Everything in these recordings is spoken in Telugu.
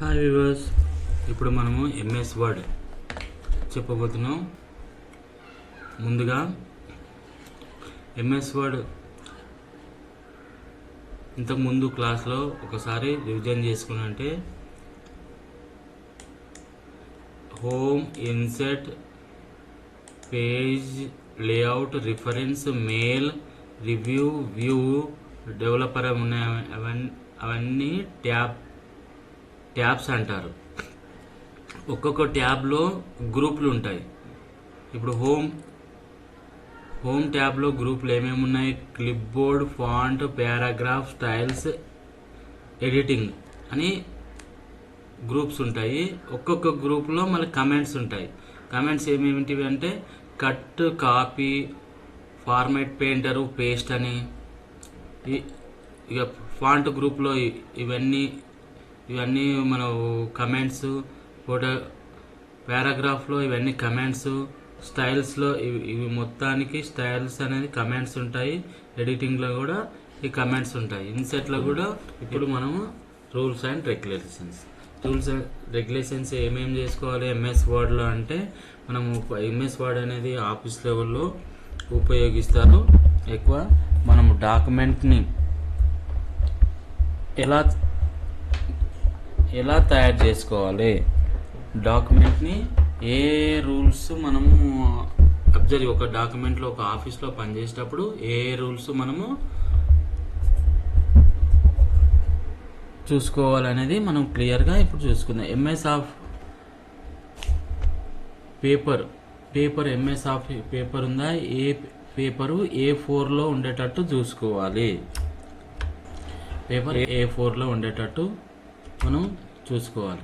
హాయ్ వివర్స్ ఇప్పుడు మనము ఎంఎస్ వర్డ్ చెప్పబోతున్నాం. ముందుగా ఎంఎస్ వర్డ్ ఇంతకుముందు క్లాస్లో ఒకసారి revision చేసుకున్నంటే home insert page layout reference mail review view developer ఉన్నాయి. అవన్నీ అవన్నీ ట్యాబ్ ట్యాబ్స్ అంటారు. ఒక్కొక్క ట్యాబ్లో గ్రూపులు ఉంటాయి. ఇప్పుడు హోమ్ హోమ్ ట్యాబ్లో గ్రూపులు ఏమేమి ఉన్నాయి? Clip board font paragraph styles editing అని గ్రూప్స్ ఉంటాయి. ఒక్కొక్క గ్రూప్లో మళ్ళీ కమెంట్స్ ఉంటాయి. కమెంట్స్ ఏమేమిటివి అంటే cut copy format painter paste అని. ఇక ఫాంట్ గ్రూప్లో ఇవన్నీ ఇవన్నీ మన కమెంట్స్ ఫోటో పారాగ్రాఫ్లో ఇవన్నీ కమెంట్స్ స్టైల్స్లో ఇవి ఇవి మొత్తానికి స్టైల్స్ అనేది కమెంట్స్ ఉంటాయి. ఎడిటింగ్లో కూడా ఈ కమెంట్స్ ఉంటాయి. ఇన్సెట్లో కూడా ఇప్పుడు మనము rules and regulations rules and regulations ఏమేమి చేసుకోవాలి? ఎంఎస్ వర్డ్లో అంటే మనము ఎంఎస్ వర్డ్ అనేది ఆఫీస్ లెవెల్లో ఉపయోగిస్తారు. ఎక్కువ మనము డాక్యుమెంట్ని ఎలా ఎలా తయారు చేసుకోవాలి? డాక్యుమెంట్ని ఏ రూల్స్ మనము అబ్జర్వ్ ఒక డాక్యుమెంట్లో ఒక ఆఫీస్లో పనిచేసేటప్పుడు ఏ రూల్స్ మనము చూసుకోవాలనేది మనం క్లియర్గా ఇప్పుడు చూసుకుందాం. MS of paper paper MS of paper ఉందా? ఏ పేపరు ఏ ఫోర్లో ఉండేటట్టు చూసుకోవాలి. పేపర్ ఏ ఫోర్లో ఉండేటట్టు మనం చూసుకోవాలి.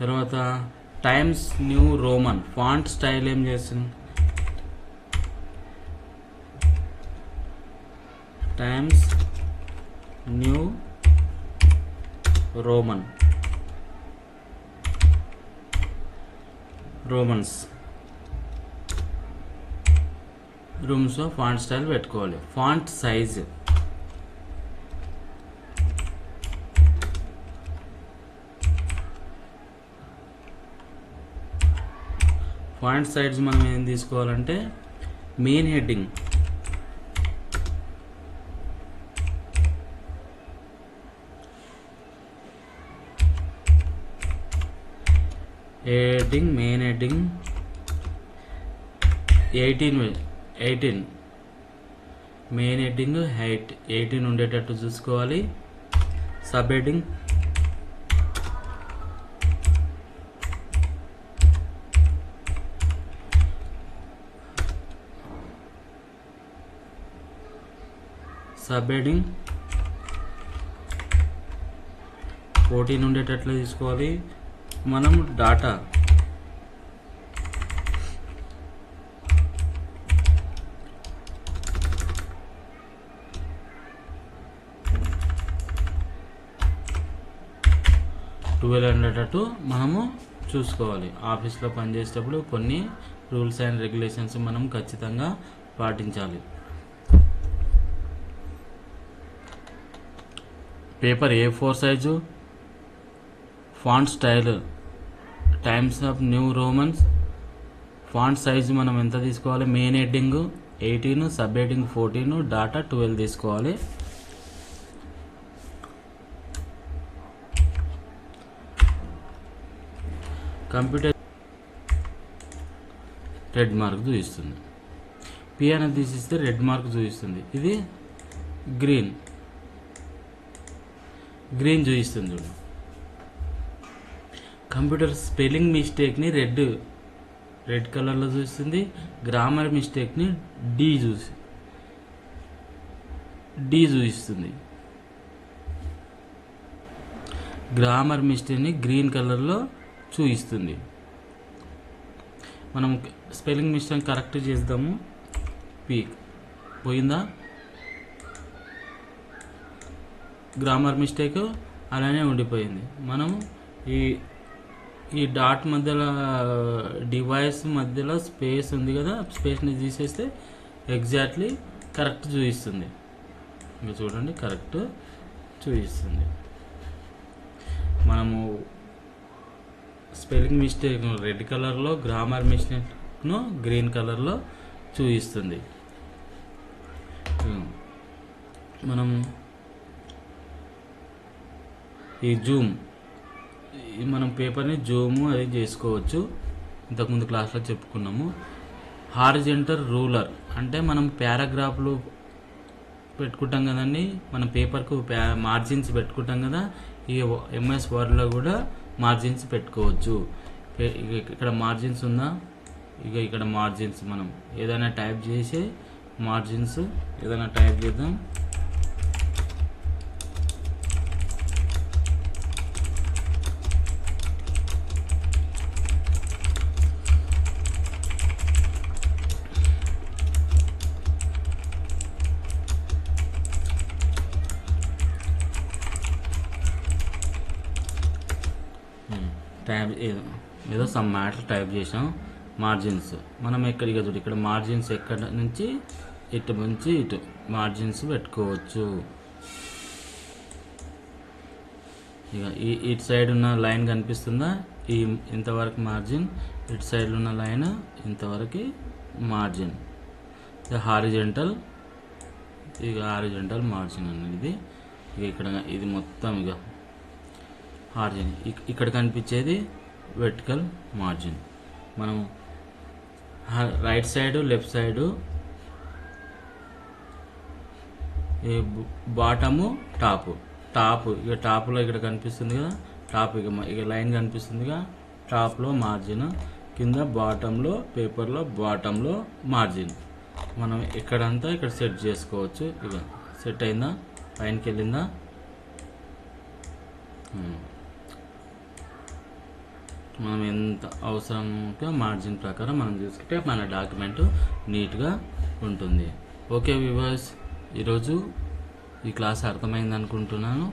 తర్వాత Times New Roman. Font style ఏం చేసింది? Times New Roman. Romans. Rooms font style పెట్టుకోవాలి. Font size. పాయింట్ సైడ్స్ మనం ఏం తీసుకోవాలంటే main heading. Heading main heading. Eighteen eighteen. Main heading height. Eighteen ఉండేటట్టు చూసుకోవాలి. సబ్ హెడ్డింగ్ సబ్బెడ్డింగ్ ఫోర్టీన్ ఉండేటట్లు తీసుకోవాలి. మనం డాటా. ట్వెల్వ్ ఉండేటట్టు మనము చూసుకోవాలి. ఆఫీస్లో పనిచేసేటప్పుడు కొన్ని రూల్స్ అండ్ రెగ్యులేషన్స్ మనం ఖచ్చితంగా పాటించాలి. Paper A four size font style Times of New Romans font size మనం ఎంత తీసుకోవాలి? Main heading eighteen sub heading fourteen data twelve తీసుకోవాలి. కంప్యూటర్ రెడ్ మార్క్ చూపిస్తుంది. పి అనేది తీసిస్తే రెడ్ మార్క్ చూపిస్తుంది. ఇది గ్రీన్ గ్రీన్ చూపిస్తుంది చూడు. కంప్యూటర్ స్పెల్లింగ్ మిస్టేక్ని రెడ్ రెడ్ కలర్లో చూస్తుంది. గ్రామర్ మిస్టేక్ని డి చూసి డి చూపిస్తుంది. గ్రామర్ మిస్టేక్ని గ్రీన్ కలర్లో చూపిస్తుంది. మనం స్పెల్లింగ్ మిస్టేక్ కరెక్ట్ చేద్దాము. పీ పోయిందా? గ్రామర్ మిస్టేక్ అలానే ఉండిపోయింది. మనం ఈ ఈ డాట్ మధ్యలో డివైస్ మధ్యలో స్పేస్ ఉంది కదా స్పేస్ని తీసేస్తే ఎగ్జాక్ట్లీ కరెక్ట్ చూపిస్తుంది. ఇంకా చూడండి కరెక్ట్ చూపిస్తుంది. మనము స్పెల్లింగ్ మిస్టేక్ రెడ్ కలర్లో గ్రామర్ మిస్టేక్ను గ్రీన్ కలర్లో చూపిస్తుంది. మనం ఈ జూమ్ మనం పేపర్ని జూము అది చేసుకోవచ్చు. ఇంతకుముందు క్లాస్లో చెప్పుకున్నాము. హారిజెంటర్ రూలర్ అంటే మనం పారాగ్రాఫ్లు పెట్టుకుంటాం కదండి. మన పేపర్కు మార్జిన్స్ పెట్టుకుంటాం కదా. ఈ ఎంఎస్ వర్డ్లో కూడా మార్జిన్స్ పెట్టుకోవచ్చు. ఇక్కడ మార్జిన్స్ ఉందా? ఇక ఇక్కడ మార్జిన్స్ మనం ఏదైనా టైప్ చేసి మార్జిన్స్ ఏదైనా టైప్ చేద్దాం. టైప్ ఏదో ఏదో సమ్ మ్యాటర్ టైప్ చేసాం. మార్జిన్స్ మనం ఎక్కడ ఇక చూడు ఇక్కడ మార్జిన్స్ ఎక్కడ నుంచి ఇటు నుంచి ఇటు మార్జిన్స్ పెట్టుకోవచ్చు. ఇక ఈ ఇటు సైడ్ ఉన్న లైన్ కనిపిస్తుందా? ఈ ఇంతవరకు మార్జిన్ ఇటు సైడ్లో ఉన్న లైన్ ఇంతవరకు మార్జిన్ ఇది హారిజెంటల్ ఇక హారిజెంటల్ మార్జిన్ అనేది. ఇక ఇక్కడ ఇది మొత్తం ఇక మార్జిన్ ఇక్కడ కనిపించేది వెర్టికల్ మార్జిన్. మనం రైట్ సైడ్ లెఫ్ట్ సైడ్ ఈ బాటము టాప్. టాప్ ఇక టాప్లో ఇక్కడ కనిపిస్తుంది కదా టాప్ ఇక ఇక లైన్ కనిపిస్తుందిగా టాప్లో మార్జిన్ కింద బాటంలో పేపర్లో బాటంలో మార్జిన్. మనం ఇక్కడంతా ఇక్కడ సెట్ చేసుకోవచ్చు. ఇక సెట్ అయిందా? పైనకి వెళ్ళిందా మనం ఎంత అవసరం ఉంటే మార్జిన్ ప్రకారం మనం చూసుకుంటే మన డాక్యుమెంట్ నీట్గా ఉంటుంది. ఓకే వివర్స్ ఈరోజు ఈ క్లాస్ అర్థమైంది అనుకుంటున్నాను.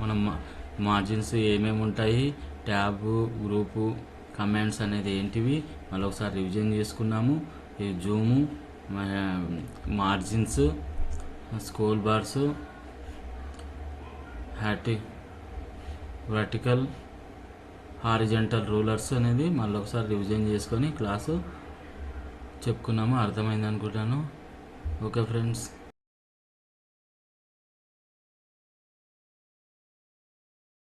మనం మా- మార్జిన్స్ ఏమేమి ఉంటాయి ట్యాబ్ గ్రూపు కమెంట్స్ అనేది ఏంటివి మళ్ళీ ఒకసారి రివిజన్ చేసుకున్నాము. ఈ జూము మార్జిన్స్ స్కూల్ బార్స్ హ్యాటి వర్టికల్ హారిజెంటల్ రూలర్స్ అనేది మళ్ళీ ఒకసారి రివిజన్ చేసుకొని క్లాసు చెప్పుకున్నాము అర్థమైంది అనుకుంటాను. Okay friends.